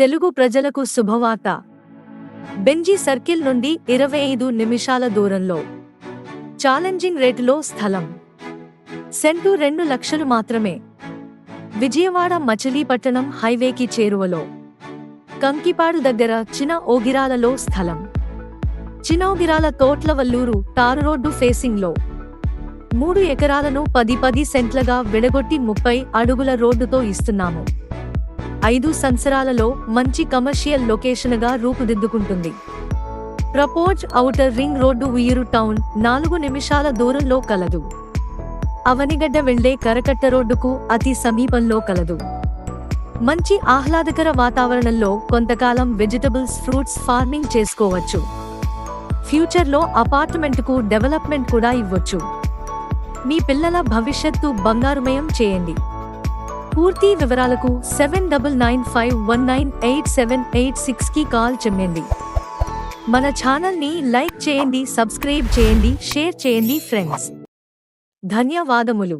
తెలుగు ప్రజలకు శుభవార్త. Benji circle నుండి ఇరవై ఐదు నిమిషాల దూరంలో. ఛాలెంజింగ్ రేటులో స్థలం. సెంటు రెండు లక్షలు మాత్రమే. విజయవాడ మచిలీపట్టణం హైవేకి చేరువలో. కంకిపాడు దగ్గర చిన ఓగిరాలలో స్థలం. చినోగిరాల తోట్లవల్లూరు తారు రోడ్డు ఫేసింగ్లో. మూడు ఎకరాలను పది పది సెంట్లగా విడగొట్టి ముప్పై అడుగుల రోడ్డుతో ఇస్తున్నాము. ఐదు సంవత్సరాలలో మంచి కమర్షియల్ లొకేషన్గా రూపుదిద్దుకుంటుంది. Propose outer ring road Vuyyuru town నాలుగు నిమిషాల దూరంలో కలదు. అవనిగడ్డ వెళ్ళే కరకట్ట రోడ్డుకు అతి సమీపంలో కలదు. మంచి ఆహ్లాదకర వాతావరణంలో కొంతకాలం వెజిటబుల్స్ ఫ్రూట్స్ ఫార్మింగ్ చేసుకోవచ్చు. ఫ్యూచర్లో అపార్ట్మెంట్కు డెవలప్మెంట్ కూడా ఇవ్వచ్చు. మీ పిల్లల భవిష్యత్తు బంగారుమయం చేయండి. పూర్తి వివరాలకు seven double nine five one nine eight seven eight సిక్స్కి కాల్ చెమ్మండి మన ఛానల్ని లైక్ చేయండి సబ్స్క్రైబ్ చేయండి షేర్ చేయండి ఫ్రెండ్స్. ధన్యవాదములు.